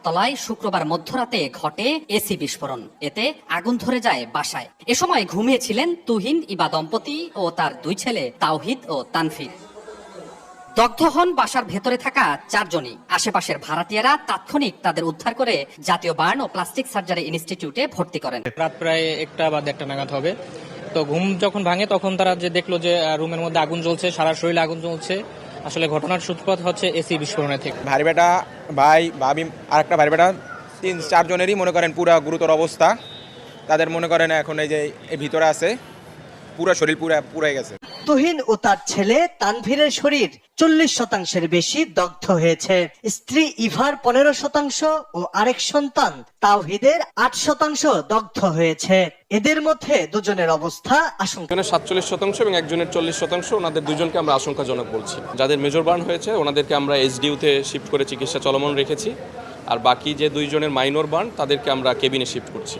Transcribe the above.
সাততলায় শুক্রবার মধ্যরাতে ঘটে এসি বিস্ফোরণ। এতে আগুন ধরে যায় বাসায়। এ সময় ঘুমিয়েছিলেন তুহিন ইবা দম্পতি ও তার দুই ছেলে, তাওহিদ ও তানফির দগ্ধ হন বাসার ভেতরে থাকা চারজনই। আশেপাশের ভাড়াটিয়ারা তাৎক্ষণিক তাদের উদ্ধার করে জাতীয় বার্ন ও প্লাস্টিক সার্জারি ইনস্টিটিউটে ভর্তি করেন। রাত প্রায় একটা বা দেড়টা নাগাদ হবে। তো ঘুম যখন ভাঙে তখন তারা যে দেখল যে রুমের মধ্যে আগুন জ্বলছে, সারা শরীরে আগুন জ্বলছে আসলে ঘটনার সূত্রপাত হচ্ছে এসি বিস্ফোরণের থেকে। ভাই বেটা ভাই, ভাবি আর একটা ভাই বেটা তিন চারজনেরই মনে করেন পুরা গুরুতর অবস্থা। তাদের মনে করেন এখন এই যে ভিতরে আছে, পুরো শরীর পুরা পুড়ে গেছে। তুহিন ও তার ছেলে তানভীরের শরীর চল্লিশ শতাংশের বেশি দগ্ধ হয়েছে। স্ত্রী ইভার পনেরো শতাংশ ও আরেক সন্তান তাওহিদের আট শতাংশ দগ্ধ হয়েছে। এদের মধ্যে দুজনের অবস্থা আশঙ্কা সাতচল্লিশ শতাংশ এবং একজনের চল্লিশ শতাংশ, ওনাদের দুজনকে আমরা আশঙ্কাজনক বলছি। যাদের মেজর বার্ন হয়েছে, ওনাদেরকে আমরা এসডিউতে শিফট করে চিকিৎসা চলমান রেখেছি। আর বাকি যে দুইজনের মাইনর বার্ন তাদেরকে আমরা কেবিনে শিফট করছি।